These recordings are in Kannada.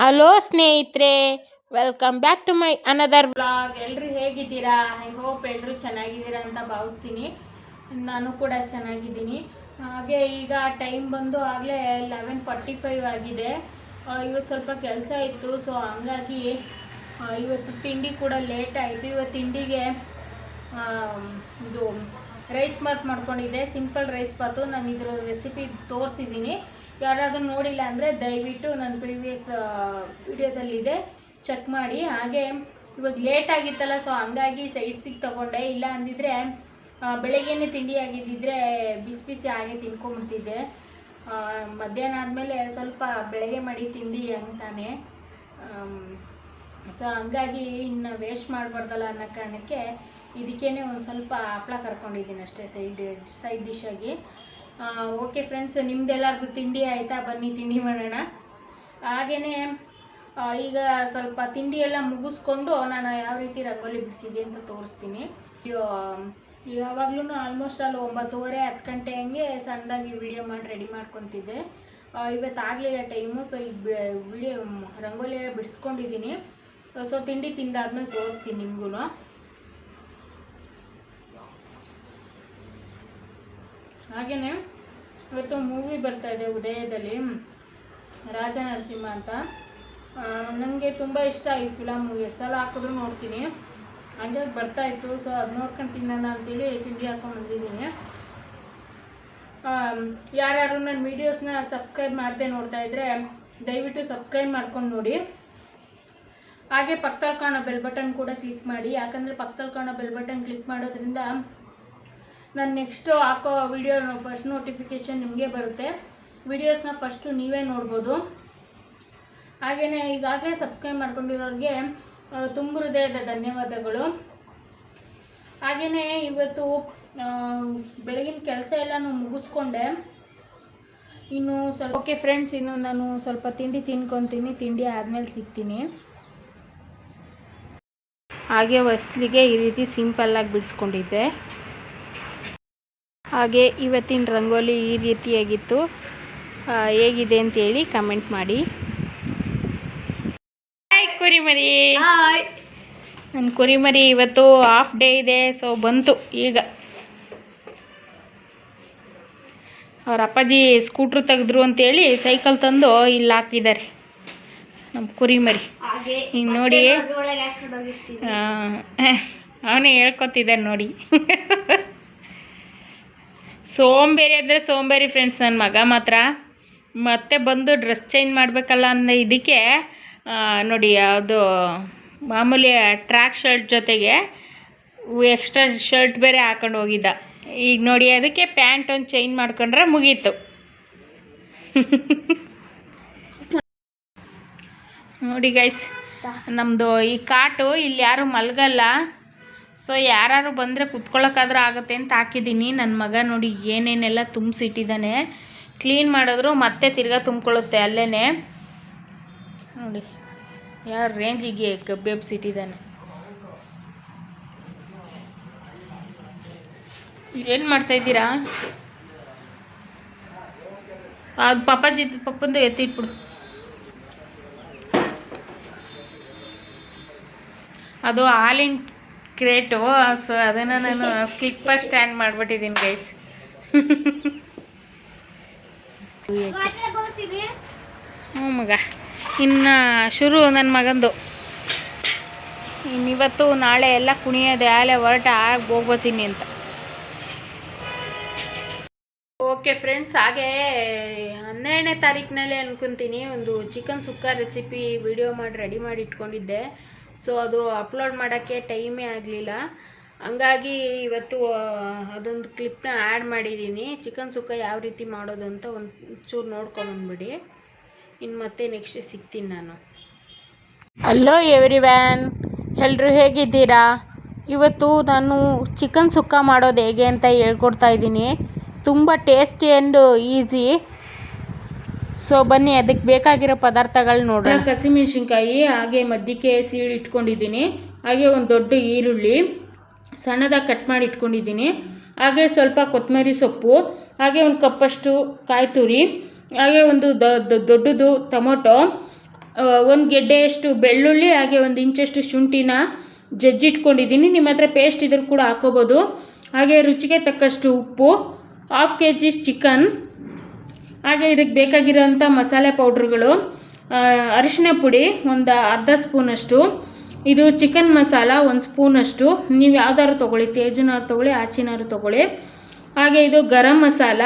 ಹಲೋ ಸ್ನೇಹಿತರೆ welcome back to my another vlog ಎಲ್ಲರೂ ಹೇಗಿದ್ದೀರಾ? ಐ ಹೋಪ್ ಎಲ್ಲರೂ ಚೆನ್ನಾಗಿದ್ದೀರಾ ಅಂತ ಭಾವಿಸ್ತೀನಿ. ನಾನು ಕೂಡ ಚೆನ್ನಾಗಿದ್ದೀನಿ. ಹಾಗೆ ಈಗ ಟೈಮ್ ಬಂದು ಆಗಲೇ ಲೆವೆನ್ ಫಾರ್ಟಿ ಫೈವ್ ಆಗಿದೆ ಇವತ್ತು ಸ್ವಲ್ಪ ಕೆಲಸ ಇತ್ತು ಸೊ ಹಂಗಾಗಿ ಇವತ್ತು ತಿಂಡಿ ಕೂಡ ಲೇಟ್ ಆಯಿತು. ಇವತ್ತು ತಿಂಡಿಗೆ ಇದು ರೈಸ್ ಬಾತ್ ಮಾಡ್ಕೊಂಡಿದ್ದೆ. ಸಿಂಪಲ್ ರೈಸ್ ಬಾತು ನಾನು ಇದ್ರ ರೆಸಿಪಿ ತೋರಿಸಿದ್ದೀನಿ. ಯಾರಾದರೂ ನೋಡಿಲ್ಲ ಅಂದರೆ ದಯವಿಟ್ಟು ನನ್ನ ಪ್ರೀವಿಯಸ್ ವಿಡಿಯೋದಲ್ಲಿದೆ ಚೆಕ್ ಮಾಡಿ. ಹಾಗೆ ಇವಾಗ ಲೇಟ್ ಆಗಿತ್ತಲ್ಲ ಸೊ ಹಂಗಾಗಿ ಸೈಡ್ಸಿಗೆ ತೊಗೊಂಡೆ. ಇಲ್ಲ ಅಂದಿದ್ರೆ ಬೆಳಗ್ಗೆನೇ ತಿಂಡಿ ಆಗಿದ್ದಿದ್ರೆ ಬಿಸಿ ಬಿಸಿ ಹಾಗೆ ತಿನ್ಕೊಂಬಿಡ್ತಿದ್ದೆ ಆ, ಮಧ್ಯಾಹ್ನ ಆದಮೇಲೆ ಸ್ವಲ್ಪ ಬೆಳಗ್ಗೆ ಮಾಡಿ ತಿಂಡಿ ಅಂತಾನೆ. ಸೊ ಹಂಗಾಗಿ ಇನ್ನು ವೇಸ್ಟ್ ಮಾಡಬಾರ್ದಲ್ಲ ಅನ್ನೋ ಕಾರಣಕ್ಕೆ ಇದಕ್ಕೇನೆ ಒಂದು ಸ್ವಲ್ಪ ಹಪ್ಳ ಕರ್ಕೊಂಡಿದ್ದೀನಿ ಅಷ್ಟೇ ಸೈಡ್ ಸೈಡ್ ಡಿಶಾಗಿ ಓಕೆ ಫ್ರೆಂಡ್ಸ್ ನಿಮ್ದೆಲ್ಲರದು ತಿಂಡಿ ಆಯಿತಾ? ಬನ್ನಿ, ತಿಂಡಿ ಮಾಡೋಣ. ಹಾಗೆಯೇ ಈಗ ಸ್ವಲ್ಪ ತಿಂಡಿ ಎಲ್ಲ ಮುಗಿಸ್ಕೊಂಡು ನಾನು ಯಾವ ರೀತಿ ರಂಗೋಲಿ ಬಿಡಿಸಿದ್ದೆ ಅಂತ ತೋರಿಸ್ತೀನಿ. ಯಾವಾಗಲೂ ಆಲ್ಮೋಸ್ಟ್ ಅಲ್ಲಿ ಒಂಬತ್ತುವರೆ, ಹತ್ತು ಗಂಟೆ ಹಂಗೆ ಸಣ್ಣದಾಗಿ ವಿಡಿಯೋ ಮಾಡಿ ರೆಡಿ ಮಾಡ್ಕೊತಿದ್ದೆ. ಇವತ್ತು ಆಗಲಿಲ್ಲ ಟೈಮು ಸೊ ಈಗ ವಿಡಿಯೋ ರಂಗೋಲಿ ಎಲ್ಲ ಬಿಡಿಸ್ಕೊಂಡಿದ್ದೀನಿ. ಸೊ ತಿಂಡಿ ತಿಂದಾದ್ಮೇಲೆ ತೋರಿಸ್ತೀನಿ ನಿಮಗೂ ಹಾಗೆಯೇ ಇವತ್ತು ಮೂವಿ ಬರ್ತಾ ಇದೆ ಉದಯದಲ್ಲಿ. ರಾಜ ನರಸಿಂಹ ಅಂತ. ನನಗೆ ತುಂಬ ಇಷ್ಟ ಈ ಫಿಲಮ್ ಎಷ್ಟು ಸಲ ಹಾಕಿದ್ರು ನೋಡ್ತೀನಿ. ಹಂಗೆ ಬರ್ತಾ ಇತ್ತು. ಸೊ ಅದು ನೋಡ್ಕೊಂಡು ತಿನ್ನೋಣ ಅಂತೇಳಿ ತಿಂಡಿ ಹಾಕೊಂಡು ಬಂದಿದ್ದೀನಿ. ಯಾರ್ಯಾರು ನನ್ನ ವೀಡಿಯೋಸ್ನ ಸಬ್ಸ್ಕ್ರೈಬ್ ಮಾಡದೆ ನೋಡ್ತಾ ಇದ್ದರೆ ದಯವಿಟ್ಟು ಸಬ್ಸ್ಕ್ರೈಬ್ ಮಾಡ್ಕೊಂಡು ನೋಡಿ. ಹಾಗೆ ಪಕ್ಕದಲ್ಲಿ ಕಾಣೋ ಬೆಲ್ ಬಟನ್ ಕೂಡ ಕ್ಲಿಕ್ ಮಾಡಿ. ಯಾಕಂದರೆ ಪಕ್ಕದಲ್ಲಿ ಕಾಣೋ ಬೆಲ್ ಬಟನ್ ಕ್ಲಿಕ್ ಮಾಡೋದ್ರಿಂದ ನಾನು ನೆಕ್ಸ್ಟು ಹಾಕೋ ವಿಡಿಯೋ ಫಸ್ಟ್ ನೋಟಿಫಿಕೇಷನ್ ನಿಮಗೆ ಬರುತ್ತೆ. ವಿಡಿಯೋಸ್ನ ಫಸ್ಟು ನೀವೇ ನೋಡ್ಬೋದು. ಹಾಗೆಯೇ ಈಗಾಗಲೇ ಸಬ್ಸ್ಕ್ರೈಬ್ ಮಾಡ್ಕೊಂಡಿರೋರಿಗೆ ತುಂಬ ಹೃದಯದ ಧನ್ಯವಾದಗಳು. ಹಾಗೆಯೇ ಇವತ್ತು ಬೆಳಗಿನ ಕೆಲಸ ಎಲ್ಲನೂ ಮುಗಿಸ್ಕೊಂಡೆ. ಇನ್ನು ಸ್ವಲ್ಪ, ಓಕೆ ಫ್ರೆಂಡ್ಸ್ ಇನ್ನು ನಾನು ಸ್ವಲ್ಪ ತಿಂಡಿ ತಿನ್ಕೊತೀನಿ, ತಿಂಡಿ ಆದಮೇಲೆ ಸಿಗ್ತೀನಿ. ಹಾಗೆ ಹೊಸ್ಲಿಗೆ ಈ ರೀತಿ ಸಿಂಪಲ್ಲಾಗಿ ಬಿಡಿಸ್ಕೊಂಡಿದ್ದೆ. ಹಾಗೆ ಇವತ್ತಿನ ರಂಗೋಲಿ ಈ ರೀತಿಯಾಗಿತ್ತು. ಹೇಗಿದೆ ಅಂತೇಳಿ ಕಮೆಂಟ್ ಮಾಡಿ. ಹಾಯ್ ಕುರಿಮರಿ. ನನ್ನ ಕುರಿಮರಿ ಇವತ್ತು ಹಾಫ್ ಡೇ ಇದೆ ಸೊ ಬಂತು ಈಗ. ಅವ್ರ ಅಪ್ಪಾಜಿ ಸ್ಕೂಟ್ರ್ ತೆಗೆದ್ರು ಅಂತೇಳಿ ಸೈಕಲ್ ತಂದು ಇಲ್ಲಿ ಹಾಕಿದ್ದಾರೆ. ನಮ್ಮ ಕುರಿಮರಿ. ಈಗ ನೋಡಿ. ಅವನೇ ಹೇಳ್ಕೊತಿದ್ದಾರೆ ನೋಡಿ. ಸೋಂಬೇರಿ ಅಂದರೆ ಸೋಂಬೇರಿ ಫ್ರೆಂಡ್ಸ್ ನನ್ನ ಮಗ ಮಾತ್ರ. ಮತ್ತೆ ಬಂದು ಡ್ರೆಸ್ ಚೇಂಜ್ ಮಾಡಬೇಕಲ್ಲ ಅಂದರೆ ಇದಕ್ಕೆ ನೋಡಿ ಯಾವುದು ಮಾಮೂಲಿ ಟ್ರ್ಯಾಕ್ ಶರ್ಟ್ ಜೊತೆಗೆ ಎಕ್ಸ್ಟ್ರಾ ಶರ್ಟ್ ಬೇರೆ ಹಾಕೊಂಡು ಹೋಗಿದ್ದ. ಈಗ ನೋಡಿ ಅದಕ್ಕೆ ಪ್ಯಾಂಟ್ ಒಂದು ಚೇಂಜ್ ಮಾಡ್ಕೊಂಡ್ರೆ ಮುಗೀತು. ನೋಡಿ ಗೈಸ್ ನಮ್ಮದು ಈ ಕಾಟು ಇಲ್ಲಿ ಯಾರು ಮಲಗಲ್ಲ. ಸೊ ಯಾರು ಬಂದರೆ ಕುತ್ಕೊಳ್ಳೋಕ್ಕಾದ್ರೂ ಆಗುತ್ತೆ ಅಂತ ಹಾಕಿದ್ದೀನಿ. ನನ್ನ ಮಗ ನೋಡಿ ಏನೇನೆಲ್ಲ ತುಂಬಿಸಿಟ್ಟಿದ್ದಾನೆ. ಕ್ಲೀನ್ ಮಾಡಿದ್ರು ಮತ್ತೆ ತಿರ್ಗಾ ತುಂಬಿಕೊಳ್ಳುತ್ತೆ ಅಲ್ಲೇ ನೋಡಿ ಯಾವ ರೇಂಜಿಗೆ ಕಬ್ಬೆಬ್ಸಿಟ್ಟಿದ್ದಾನೆ ಏನು ಮಾಡ್ತಾಯಿದ್ದೀರಾ ಅದು ಪಪ್ಪಾಜಿ ಪಪ್ಪಂದು ಎತ್ತಿಟ್ಬಿಡು ಅದು ಹಾಲಿನ ಕ್ರೇಟು, ಸೊ ಅದನ್ನು ನಾನು ಸ್ಲಿಪ್ಪರ್ ಸ್ಟ್ಯಾಂಡ್ ಮಾಡಿಬಿಟ್ಟಿದ್ದೀನಿ ಗೈಸ್ ಹ್ಞೂ ಮಗ. ಇನ್ನು ಶುರು ನನ್ನ ಮಗಂದು. ಇನ್ನಿವತ್ತು ನಾಳೆ ಎಲ್ಲ ಕುಣಿಯೋದೆ ಆಲೆ ಹೊರಟ ಆಗಿ ಹೋಗ್ಬೋತೀನಿ ಅಂತ. ಓಕೆ ಫ್ರೆಂಡ್ಸ್ ಹಾಗೆ ಹನ್ನೆರಡನೇ ತಾರೀಕಿನಲ್ಲಿ ಅನ್ಕೊತೀನಿ, ಒಂದು ಚಿಕನ್ ಸುಕ್ಕ ರೆಸಿಪಿ ವಿಡಿಯೋ ಮಾಡಿ ರೆಡಿ ಮಾಡಿ ಇಟ್ಕೊಂಡಿದ್ದೆ. ಸೊ ಅದು ಅಪ್ಲೋಡ್ ಮಾಡೋಕ್ಕೆ ಟೈಮೇ ಆಗಲಿಲ್ಲ. ಹಂಗಾಗಿ ಇವತ್ತು ಅದೊಂದು ಕ್ಲಿಪ್ನ ಆ್ಯಡ್ ಮಾಡಿದ್ದೀನಿ ಚಿಕನ್ ಸುಕ್ಕ ಯಾವ ರೀತಿ ಮಾಡೋದು ಅಂತ ಒಂದು ಚೂರು ಇನ್ನು ಮತ್ತೆ ನೆಕ್ಸ್ಟ್ ಸಿಗ್ತೀನಿ ನಾನು. ಹಲೋ ಎವ್ರಿ ವ್ಯಾನ್ ಎಲ್ಲರೂ ಹೇಗಿದ್ದೀರಾ? ಇವತ್ತು ನಾನು ಚಿಕನ್ ಸುಕ್ಕ ಮಾಡೋದು ಹೇಗೆ ಅಂತ ಹೇಳ್ಕೊಡ್ತಾ ಇದ್ದೀನಿ. ತುಂಬ ಟೇಸ್ಟಿ ಆ್ಯಂಡ್ ಈಸಿ ಸೊ ಬನ್ನಿ, ಅದಕ್ಕೆ ಬೇಕಾಗಿರೋ ಪದಾರ್ಥಗಳು ನೋಡೋಣ. ಹಸಿಮೆಣಸಿನ್ಕಾಯಿ ಹಾಗೆ ಮಧ್ಯಕ್ಕೆ ಸೀಳು ಇಟ್ಕೊಂಡಿದ್ದೀನಿ. ಹಾಗೆ ಒಂದು ದೊಡ್ಡ ಈರುಳ್ಳಿ ಸಣ್ಣದಾಗಿ ಕಟ್ ಮಾಡಿ ಇಟ್ಕೊಂಡಿದ್ದೀನಿ. ಹಾಗೆ ಸ್ವಲ್ಪ ಕೊತ್ತಂಬರಿ ಸೊಪ್ಪು, ಹಾಗೆ ಒಂದು ಕಪ್ಪಷ್ಟು ಕಾಯಿ ತುರಿ, ಹಾಗೆ ಒಂದು ದೊಡ್ಡದು ಟೊಮೊಟೊ ಒಂದು ಗೆಡ್ಡೆಯಷ್ಟು ಬೆಳ್ಳುಳ್ಳಿ, ಹಾಗೆ ಒಂದು ಇಂಚಷ್ಟು ಶುಂಠಿನ ಜಜ್ಜಿಟ್ಕೊಂಡಿದ್ದೀನಿ. ನಿಮ್ಮ ಹತ್ರ ಪೇಸ್ಟ್ ಇದ್ರೂ ಕೂಡ ಹಾಕೋಬೋದು. ಹಾಗೆ ರುಚಿಗೆ ತಕ್ಕಷ್ಟು ಉಪ್ಪು ಹಾಫ್ ಕೆ ಜಿ ಚಿಕನ್ ಹಾಗೆ ಇದಕ್ಕೆ ಬೇಕಾಗಿರೋಂಥ ಮಸಾಲೆ ಪೌಡ್ರ್ಗಳು ಅರಿಶಿನ ಪುಡಿ ಒಂದು ಅರ್ಧ ಸ್ಪೂನಷ್ಟು, ಇದು ಚಿಕನ್ ಮಸಾಲ ಒಂದು ಸ್ಪೂನಷ್ಟು, ನೀವು ಯಾವ್ದಾದ್ರು ತೊಗೊಳ್ಳಿ, ತೇಜನಾರು ತೊಗೊಳ್ಳಿ, ಆಚಿನಾರು ತೊಗೊಳ್ಳಿ. ಹಾಗೆ ಇದು ಗರಂ ಮಸಾಲ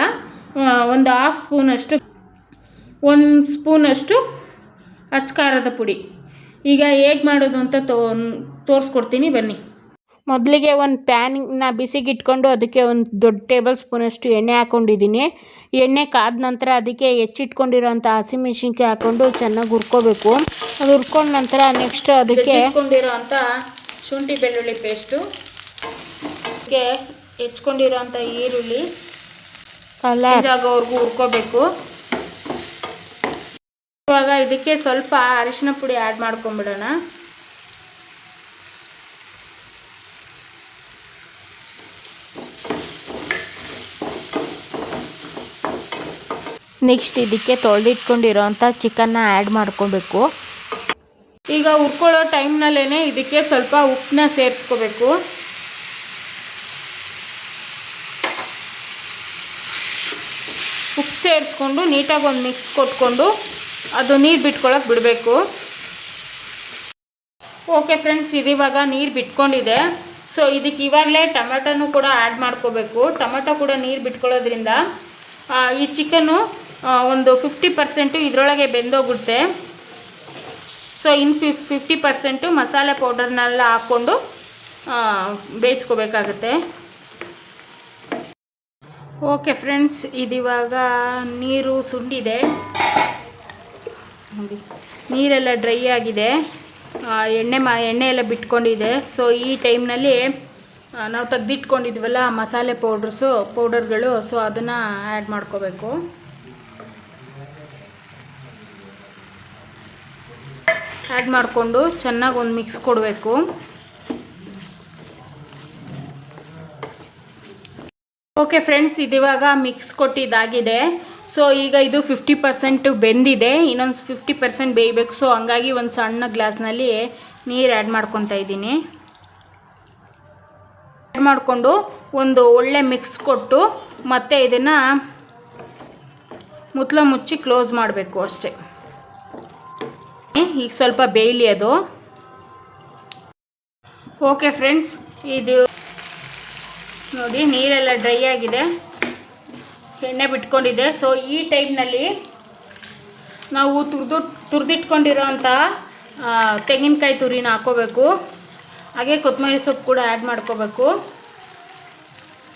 ಒಂದು ಹಾಫ್ ಸ್ಪೂನಷ್ಟು, ಒಂದು ಸ್ಪೂನಷ್ಟು ಅಚ್ಕಾರದ ಪುಡಿ. ಈಗ ಹೇಗೆ ಮಾಡೋದು ಅಂತ ತೋ ತೋರಿಸ್ಕೊಡ್ತೀನಿ, ಬನ್ನಿ. ಮೊದಲಿಗೆ ಒಂದು ಪ್ಯಾನ್ನ ಬಿಸಿಗೆ ಇಟ್ಕೊಂಡು ಅದಕ್ಕೆ ಒಂದು ದೊಡ್ಡ ಟೇಬಲ್ ಸ್ಪೂನಷ್ಟು ಎಣ್ಣೆ ಹಾಕ್ಕೊಂಡಿದ್ದೀನಿ. ಎಣ್ಣೆ ಕಾದ ನಂತರ ಅದಕ್ಕೆ ಹೆಚ್ಚಿಟ್ಕೊಂಡಿರೋಂಥ ಹಸಿಮೆಣ್ಸಿನ್ಕಾಯಿ ಹಾಕ್ಕೊಂಡು ಚೆನ್ನಾಗಿ ಹುರ್ಕೋಬೇಕು. ಅದು ಹುರ್ಕೊಂಡ ನಂತರ ನೆಕ್ಸ್ಟ್ ಅದಕ್ಕೆ ಇಟ್ಕೊಂಡಿರೋಂಥ ಶುಂಠಿ ಬೆಳ್ಳುಳ್ಳಿ ಪೇಸ್ಟು ಅದಕ್ಕೆ ಹೆಚ್ಕೊಂಡಿರೋಂಥ ಈರುಳ್ಳಿ ಕಲರ್ ಆಗೋವರೆಗೂ ಹುರ್ಕೋಬೇಕು. ಇವಾಗ ಇದಕ್ಕೆ ಸ್ವಲ್ಪ ಅರಿಶಿನ ಪುಡಿ ಆ್ಯಡ್ ಮಾಡ್ಕೊಂಬಿಡೋಣ. ನೆಕ್ಸ್ಟ್ ಇದಕ್ಕೆ ತೊಳೆದಿಟ್ಕೊಂಡಿರೋಂಥ ಚಿಕನ್ನ ಆ್ಯಡ್ ಮಾಡ್ಕೊಬೇಕು. ಈಗ ಉರ್ಕೊಳ್ಳೋ ಟೈಮ್ನಲ್ಲೇ ಇದಕ್ಕೆ ಸ್ವಲ್ಪ ಉಪ್ಪನ್ನ ಸೇರಿಸ್ಕೋಬೇಕು. ಉಪ್ಪು ಸೇರಿಸ್ಕೊಂಡು ನೀಟಾಗಿ ಒಂದು ಮಿಕ್ಸ್ ಕೊಟ್ಕೊಂಡು ಅದು ನೀರು ಬಿಟ್ಕೊಳ್ಳೋಕೆ ಬಿಡಬೇಕು. ಓಕೆ ಫ್ರೆಂಡ್ಸ್ ಇದಿವಾಗ ನೀರು ಬಿಟ್ಕೊಂಡಿದೆ. ಸೊ ಇದಕ್ಕೆ ಇವಾಗಲೇ ಟೊಮೆಟೊನು ಕೂಡ ಆ್ಯಡ್ ಮಾಡ್ಕೋಬೇಕು. ಟೊಮೆಟೊ ಕೂಡ ನೀರು ಬಿಟ್ಕೊಳ್ಳೋದ್ರಿಂದ ಈ ಚಿಕನ್ನು ಒಂದು ಫಿಫ್ಟಿ ಪರ್ಸೆಂಟು ಇದರೊಳಗೆ ಬೆಂದೋಗುತ್ತೆ ಸೊ ಇನ್ನು ಫಿಫ್ ಫಿಫ್ಟಿ ಪರ್ಸೆಂಟು ಮಸಾಲೆ ಪೌಡರ್ನೆಲ್ಲ ಹಾಕ್ಕೊಂಡು ಬೇಯಿಸ್ಕೋಬೇಕಾಗತ್ತೆ. ಓಕೆ ಫ್ರೆಂಡ್ಸ್ ಇದಿವಾಗ ನೀರು ಸುಂಡಿದೆ. ನೀರೆಲ್ಲ ಡ್ರೈ ಆಗಿದೆ. ಎಣ್ಣೆ ಮಾ, ಎಣ್ಣೆ ಎಲ್ಲ ಬಿಟ್ಕೊಂಡಿದೆ. ಸೊ ಈ ಟೈಮ್ನಲ್ಲಿ ನಾವು ತೆಗ್ದಿಟ್ಕೊಂಡಿದ್ವಲ್ಲ ಮಸಾಲೆ ಪೌಡ್ರಸು ಪೌಡರ್ಗಳು ಸೊ ಅದನ್ನು ಆ್ಯಡ್ ಮಾಡ್ಕೋಬೇಕು. ಆ್ಯಡ್ ಮಾಡಿಕೊಂಡು ಚೆನ್ನಾಗಿ ಒಂದು ಮಿಕ್ಸ್ ಕೊಡಬೇಕು. ಓಕೆ ಫ್ರೆಂಡ್ಸ್ ಇದಿವಾಗ ಮಿಕ್ಸ್ ಕೊಟ್ಟಿದ್ದಾಗಿದೆ. ಸೊ ಈಗ ಇದು ಫಿಫ್ಟಿ ಪರ್ಸೆಂಟ್ ಬೆಂದಿದೆ. ಇನ್ನೊಂದು ಫಿಫ್ಟಿ ಪರ್ಸೆಂಟ್ ಬೇಯಬೇಕು. ಸೊ ಹಂಗಾಗಿ ಒಂದು ಸಣ್ಣ ಗ್ಲಾಸ್ನಲ್ಲಿ ನೀರು ಆ್ಯಡ್ ಮಾಡ್ಕೊತಾ ಇದ್ದೀನಿ. ಆ್ಯಡ್ ಮಾಡಿಕೊಂಡು ಒಂದು ಒಳ್ಳೆ ಮಿಕ್ಸ್ ಕೊಟ್ಟು ಮತ್ತೆ ಇದನ್ನು ಮುತ್ತಲ ಮುಚ್ಚಿ ಕ್ಲೋಸ್ ಮಾಡಬೇಕು ಅಷ್ಟೇ. ಈಗ ಸ್ವಲ್ಪ ಬೇಯಲಿ ಅದು ಓಕೆ ಫ್ರೆಂಡ್ಸ್ ಇದು ನೋಡಿ ನೀರೆಲ್ಲ ಡ್ರೈ ಆಗಿದೆ. ಎಣ್ಣೆ ಬಿಟ್ಕೊಂಡಿದೆ. ಸೊ ಈ ಟೈಮ್ನಲ್ಲಿ ನಾವು ತುರಿದು, ತುರಿದಿಟ್ಕೊಂಡಿರೋಂಥ ತೆಂಗಿನಕಾಯಿ ತುರಿನ ಹಾಕೋಬೇಕು. ಹಾಗೆ ಕೊತ್ತಂಬರಿ ಸೊಪ್ಪು ಕೂಡ ಆ್ಯಡ್ ಮಾಡ್ಕೋಬೇಕು.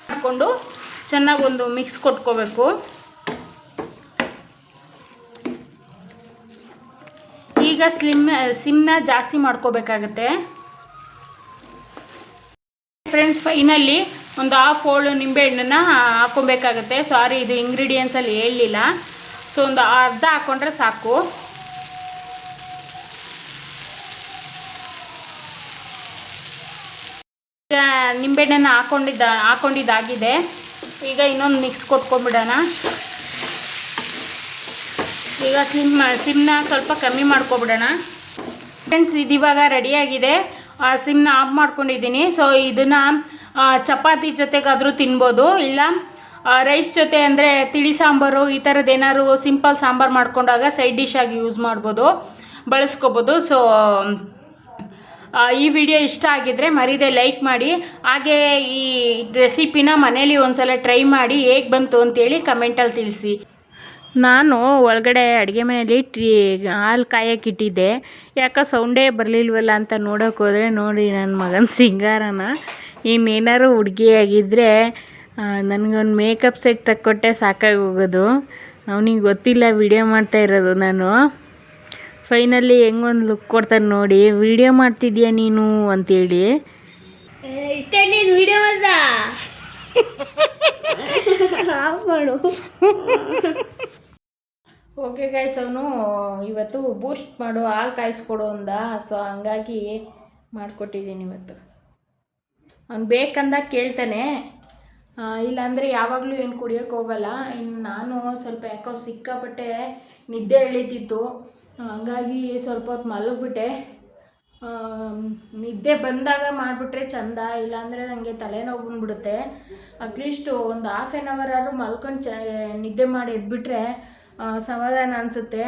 ಮಾಡಿಕೊಂಡು ಚೆನ್ನಾಗಿ ಒಂದು ಮಿಕ್ಸ್ ಕೊಟ್ಕೋಬೇಕು. ಈಗ ಸ್ಲಿಮ್ ಸಿಮ್ನ ಜಾಸ್ತಿ ಮಾಡ್ಕೋಬೇಕಾಗತ್ತೆ. ಫ್ರೆಂಡ್ಸ್ ಫೈನಲ್ಲಿ ಒಂದು ಹಾಫ್ ಹೋಳು ನಿಂಬೆಹಣ್ಣನ್ನು ಹಾಕೊಬೇಕಾಗುತ್ತೆ ಸಾರಿ ಇದು ಇಂಗ್ರೀಡಿಯೆಂಟ್ಸಲ್ಲಿ ಹೇಳಲಿಲ್ಲ ಸೊ ಒಂದು ಅರ್ಧ ಹಾಕ್ಕೊಂಡ್ರೆ ಸಾಕು. ಈಗ ನಿಂಬೆಹಣ್ಣನ್ನು ಹಾಕೊಂಡಿದ್ದ, ಹಾಕೊಂಡಿದ್ದಾಗಿದೆ. ಈಗ ಇನ್ನೊಂದು ಮಿಕ್ಸ್ ಕೊಟ್ಕೊಂಡ್ಬಿಡೋಣ. ಈಗ ಸಿಮ್, ಸಿಮ್ನ ಸ್ವಲ್ಪ ಕಮ್ಮಿ ಮಾಡ್ಕೊಬಿಡೋಣ. ಫ್ರೆಂಡ್ಸ್ ಇದಿವಾಗ ರೆಡಿಯಾಗಿದೆ ಸಿಮ್ನ ಆಫ್ ಮಾಡ್ಕೊಂಡಿದ್ದೀನಿ. ಸೊ ಇದನ್ನು ಚಪಾತಿ ಜೊತೆಗಾದರೂ ತಿನ್ಬೋದು. ಇಲ್ಲ ರೈಸ್ ಜೊತೆ ಅಂದರೆ ತಿಳಿ ಸಾಂಬಾರು, ಈ ಥರದ್ದು ಏನಾದ್ರು ಸಿಂಪಲ್ ಸಾಂಬಾರು ಮಾಡ್ಕೊಂಡಾಗ ಸೈಡ್ ಡಿಶ್ ಆಗಿ ಯೂಸ್ ಮಾಡ್ಬೋದು. ಬಳಸ್ಕೋಬೋದು. ಸೊ ಈ ವಿಡಿಯೋ ಇಷ್ಟ ಆಗಿದ್ದರೆ ಮರೀದೆ ಲೈಕ್ ಮಾಡಿ. ಹಾಗೆ ಈ ರೆಸಿಪಿನ ಮನೇಲಿ ಒಂದ್ಸಲ ಟ್ರೈ ಮಾಡಿ ಹೇಗೆ ಬಂತು ಅಂತೇಳಿ ಕಮೆಂಟಲ್ಲಿ ತಿಳಿಸಿ. ನಾನು ಒಳಗಡೆ ಅಡುಗೆ ಮನೆಯಲ್ಲಿ ಟ್ರೀ ಹಾಲು ಕಾಯೋಕ್ಕಿಟ್ಟಿದ್ದೆ ಯಾಕೋ ಸೌಂಡೇ ಬರಲಿಲ್ವಲ್ಲ ಅಂತ ನೋಡೋಕೆ ಹೋದರೆ ನೋಡಿ ನನ್ನ ಮಗನ ಸಿಂಗಾರನ. ಇನ್ನೇನಾದ್ರು ಹುಡುಗಿಯಾಗಿದ್ದರೆ ನನಗೊಂದು ಮೇಕಪ್ ಸೆಟ್ ತಕ್ಕೊಟ್ಟೆ ಸಾಕಾಗಿ ಹೋಗೋದು. ಅವನಿಗೆ ಗೊತ್ತಿಲ್ಲ ವಿಡಿಯೋ ಮಾಡ್ತಾ ಇರೋದು ನಾನು. ಫೈನಲಿ ಹೆಂಗೊಂದು ಲುಕ್ ಕೊಡ್ತಾನೆ ನೋಡಿ. ವಿಡಿಯೋ ಮಾಡ್ತಿದ್ಯಾ ನೀನು ಅಂತೇಳಿ. ಆಫ್ ಮಾಡು ಓಕೆ ಗೈಸ್ ಅವನು ಇವತ್ತು ಬೂಸ್ಟ್ ಮಾಡು, ಹಾಲು ಕಾಯಿಸ್ಕೊಡು ಅಂದ. ಸೊ ಹಂಗಾಗಿ ಮಾಡಿಕೊಟ್ಟಿದ್ದೀನಿ ಇವತ್ತು. ಅವ್ನು ಬೇಕಂದಾಗ ಕೇಳ್ತಾನೆ. ಇಲ್ಲಾಂದರೆ ಯಾವಾಗಲೂ ಏನು ಕುಡಿಯೋಕ್ಕೆ ಹೋಗಲ್ಲ. ಇನ್ನು ನಾನು ಸ್ವಲ್ಪ ಯಾಕೋ ಸಿಕ್ಕಾಪಟ್ಟೆ ನಿದ್ದೆ ಎಳೀತಿತ್ತು. ಹಂಗಾಗಿ ಸ್ವಲ್ಪ ಹೊತ್ತು ಮಲಗಿಬಿಟ್ಟೆ. ನಿದ್ದೆ ಬಂದಾಗ ಮಾಡಿಬಿಟ್ರೆ ಚಂದ, ಇಲ್ಲಾಂದರೆ ನನಗೆ ತಲೆನೋವು ಬಂದ್ಬಿಡುತ್ತೆ. ಅಟ್ಲೀಸ್ಟು ಒಂದು ಹಾಫ್ ಆ್ಯನ್ ಅವರ್ ಆದರೂ ಮಲ್ಕೊಂಡು ಚ, ನಿದ್ದೆ ಮಾಡಿ ಎದ್ಬಿಟ್ರೆ ಸಮಾಧಾನ ಅನಿಸುತ್ತೆ.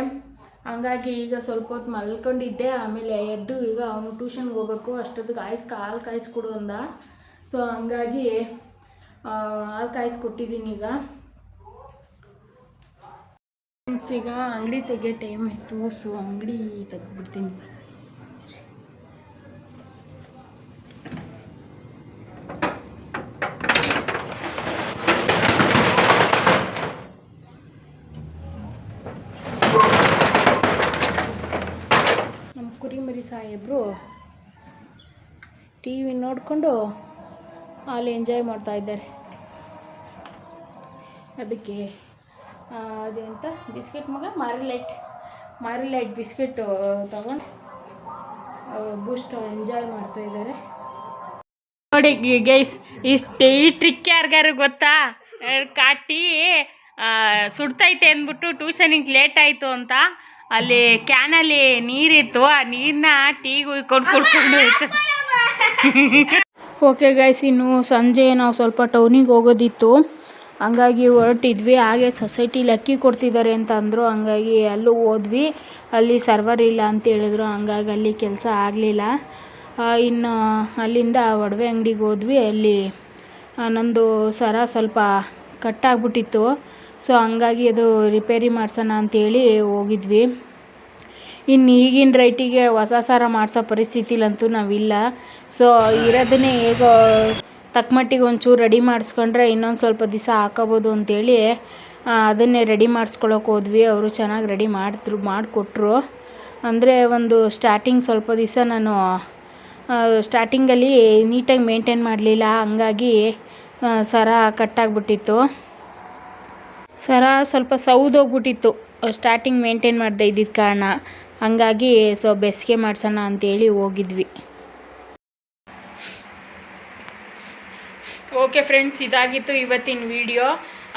ಹಂಗಾಗಿ ಈಗ ಸ್ವಲ್ಪ ಹೊತ್ತು ಮಲ್ಕೊಂಡಿದ್ದೆ, ಆಮೇಲೆ ಎದ್ದು ಈಗ ಅವನು ಟ್ಯೂಷನ್ಗೆ ಹೋಗ್ಬೇಕು, ಅಷ್ಟೊತ್ತಿಗೆ ಕಾಯಿಸ್ ಹಾಲು ಕಾಯಿಸ್ಕೊಡು ಅಂದ. ಸೊ ಹಂಗಾಗಿ ಹಾಲು ಕಾಯಿಸ್ಕೊಟ್ಟಿದ್ದೀನಿ ಈಗ. ಈಗ ಅಂಗಡಿ ತೆಗಿಯೋ ಟೈಮ್ ಇತ್ತು ಸೊ ಅಂಗಡಿ ತೆಗ್ದ್ಬಿಡ್ತೀನಿ ನಮ್ಮ ಕುರಿಮರಿ ಸಾಹೇಬರು ಟಿ ವಿ ನೋಡಿಕೊಂಡು ಅಲ್ಲಿ ಎಂಜಾಯ್ ಮಾಡ್ತಾ ಇದ್ದಾರೆ. ಅದಕ್ಕೆ ಅದೆಂತ? ಬಿಸ್ಕೆಟ್ ಮಗ, Marie Lite. Marie Lite biscuit ತಗೊಂಡು ಬೂಸ್ಟ್ ಎಂಜಾಯ್ ಮಾಡ್ತಾ ಇದ್ದಾರೆ. ನೋಡಿ ಗೈಸ್, ಇಷ್ಟು ಈ ಟ್ರಿಕ್ ಯಾರಿಗಾರು ಗೊತ್ತಾ? ಕಾಟಿ ಸುಡ್ತೈತೆ ಅಂದ್ಬಿಟ್ಟು ಟ್ಯೂಷನಿಗೆ ಲೇಟ್ ಆಯಿತು ಅಂತ. ಅಲ್ಲಿ ಕ್ಯಾನಲ್ಲಿ ನೀರಿತ್ತು, ಆ ನೀರನ್ನ ಟೀಗೆ ಕೊಟ್ಟು ಕೊಡ್ಕೊಂಡು ಓಕೆ ಗೈಸ್ ಇನ್ನು ಸಂಜೆ ನಾವು ಸ್ವಲ್ಪ ಟೌನಿಗೆ ಹೋಗೋದಿತ್ತು. ಹಂಗಾಗಿ ಹೊರಟಿದ್ವಿ. ಹಾಗೆ ಸೊಸೈಟಿಲಿ ಅಕ್ಕಿ ಕೊಡ್ತಿದ್ದಾರೆ ಅಂತ ಅಂದರು. ಹಂಗಾಗಿ ಅಲ್ಲೂ ಹೋದ್ವಿ. ಅಲ್ಲಿ ಸರ್ವರ್ ಇಲ್ಲ ಅಂತ ಹೇಳಿದ್ರು. ಹಂಗಾಗಿ ಅಲ್ಲಿ ಕೆಲಸ ಆಗಲಿಲ್ಲ. ಇನ್ನು ಅಲ್ಲಿಂದ ಒಡವೆ ಅಂಗಡಿಗೆ ಹೋದ್ವಿ. ಅಲ್ಲಿ ನಂದು ಸರ ಸ್ವಲ್ಪ ಕಟ್ಟಾಗ್ಬಿಟ್ಟಿತ್ತು ಸೊ ಹಂಗಾಗಿ ಅದು ರಿಪೇರಿ ಮಾಡ್ಸೋಣ ಅಂತೇಳಿ ಹೋಗಿದ್ವಿ. ಇನ್ನು ಈಗಿನ ರೈಟಿಗೆ ಹೊಸ ಸಾರ ಮಾಡಿಸೋ ಪರಿಸ್ಥಿತಿಲಂತೂ ನಾವಿಲ್ಲ. ಸೊ ಇರೋದನ್ನೇ ಹೇಗೋ ತಕ್ಕಮಟ್ಟಿಗೆ ಒಂಚೂರು ರೆಡಿ ಮಾಡಿಸ್ಕೊಂಡ್ರೆ ಇನ್ನೊಂದು ಸ್ವಲ್ಪ ದಿವಸ ಹಾಕೋಬೋದು ಅಂತೇಳಿ ಆ, ಅದನ್ನೇ ರೆಡಿ ಮಾಡಿಸ್ಕೊಳಕ್ಕೆ ಹೋದ್ವಿ. ಅವರು ಚೆನ್ನಾಗಿ ರೆಡಿ ಮಾಡಿದ್ರು ಮಾಡಿಕೊಟ್ರು. ಅಂದರೆ ಒಂದು ಸ್ಟಾರ್ಟಿಂಗ್ ಸ್ವಲ್ಪ ದಿವಸ ನಾನು ಸ್ಟಾರ್ಟಿಂಗಲ್ಲಿ ನೀಟಾಗಿ ಮೇಂಟೈನ್ ಮಾಡಲಿಲ್ಲ. ಹಂಗಾಗಿ ಸರ ಕಟ್ಟಾಗ್ಬಿಟ್ಟಿತ್ತು ಸರ ಸ್ವಲ್ಪ ಸೌದೋಗ್ಬಿಟ್ಟಿತ್ತು ಸ್ಟಾರ್ಟಿಂಗ್ ಮೇಂಟೈನ್ ಮಾಡದೇ ಇದ್ದಿದ್ದ ಕಾರಣ. ಹಂಗಾಗಿ ಸೊ ಬೆಸ್ಗೆ ಮಾಡಿಸೋಣ ಅಂತೇಳಿ ಹೋಗಿದ್ವಿ. ಓಕೆ ಫ್ರೆಂಡ್ಸ್, ಇದಾಗಿತ್ತು ಇವತ್ತಿನ ವಿಡಿಯೋ.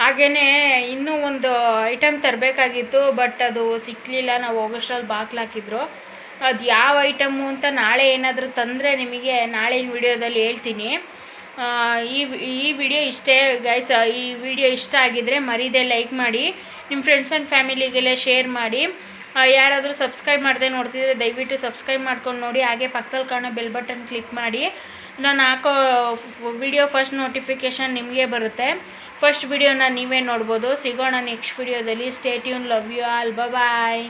ಹಾಗೆಯೇ ಇನ್ನೂ ಒಂದು ಐಟಮ್ ತರಬೇಕಾಗಿತ್ತು, ಬಟ್ ಅದು ಸಿಕ್ಕಲಿಲ್ಲ ನಾವು ಹೋಗೋಷ್ಟ್ರಲ್ಲಿ ಬಾಕ್ಲಾಕಿದ್ರು ಅದು ಯಾವ ಐಟಮು ಅಂತ ನಾಳೆ ಏನಾದರೂ ತಂದರೆ ನಿಮಗೆ ನಾಳಿನ ವಿಡಿಯೋದಲ್ಲಿ ಹೇಳ್ತೀನಿ. ಈ ಈ ವಿಡಿಯೋ ಇಷ್ಟೇ ಗೈಸ್ ಈ ವಿಡಿಯೋ ಇಷ್ಟ ಆಗಿದ್ರೆ ಮರೀದೆ ಲೈಕ್ ಮಾಡಿ ನಿಮ್ಮ ಫ್ರೆಂಡ್ಸ್ ಆ್ಯಂಡ್ ಫ್ಯಾಮಿಲಿಗೆಲ್ಲ ಶೇರ್ ಮಾಡಿ. ಯಾರಾದರೂ ಸಬ್ಸ್ಕ್ರೈಬ್ ಮಾಡದೆ ನೋಡ್ತಿದ್ರೆ ದಯವಿಟ್ಟು ಸಬ್ಸ್ಕ್ರೈಬ್ ಮಾಡ್ಕೊಂಡು ನೋಡಿ. ಹಾಗೆ ಪಕ್ಕದಲ್ಲಿ ಕಾಣೋ ಬೆಲ್ ಬಟನ್ ಕ್ಲಿಕ್ ಮಾಡಿ. ನಾನು ಹಾಕೋ ವಿಡಿಯೋ ಫಸ್ಟ್ ನೋಟಿಫಿಕೇಷನ್ ನಿಮಗೆ ಬರುತ್ತೆ. ಫಸ್ಟ್ ವಿಡಿಯೋನ ನೀವೇ ನೋಡ್ಬೋದು. ಸಿಗೋಣ ನೆಕ್ಸ್ಟ್ ವಿಡಿಯೋದಲ್ಲಿ stay tune love you all bye